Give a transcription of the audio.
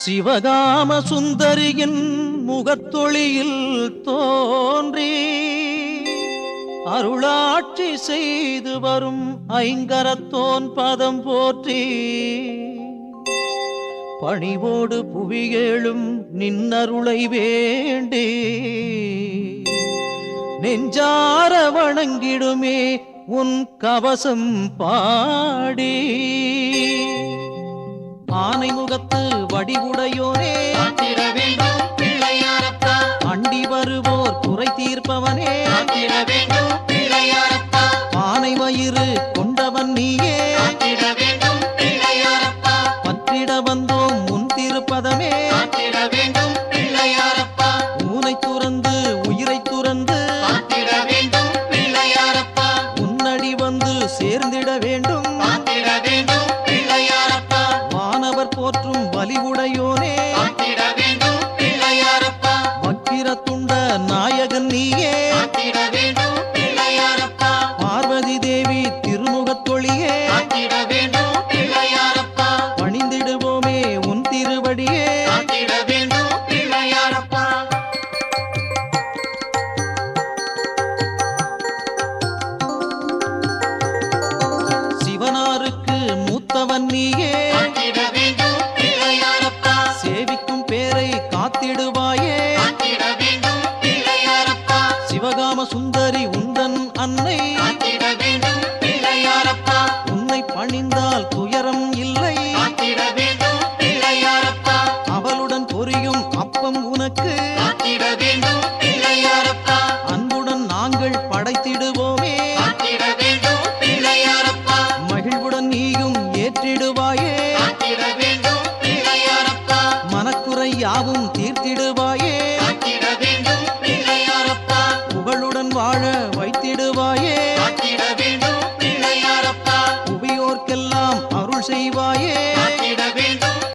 சிவகாம சுந்தரியின் முகத்தொழியில் தோன்றி அருளாட்சி செய்து வரும் ஐங்கரத்தோன் பதம் போற்றி பணிவோடு புவியேழும் நின்னருளை வேண்டி நெஞ்சார வணங்கிடுமே உன் கவசம் பாடி. ஆனை முகத்து அண்டி வருவோர் குறை தீர்ப்பவனே. ஆனை வயிறு கொண்டவன் நீயே. பற்றிட வந்தோம் முன் திருப்பதமே. ஊனை துறந்து உயிரை துறந்து. உன்னடி வந்து சேர்ந்திட வேண்டும். வானவர் போற்றும் வலிவுடையோனே. பிள்ளையாரப்பா சிவகாம சுந்தரி உந்தன் அன்னை. உன்னை பணிந்தால் துயரம் இல்லை. அவளுடன் பொரியும் அப்பம் உனக்கு. அன்புடன் நாங்கள் படைத்திடுவோமே. மகிழ்வுடன் நீயும் ஏற்றிடுவாயே. தீர்த்திடுவாயே புகழுடன் வாழ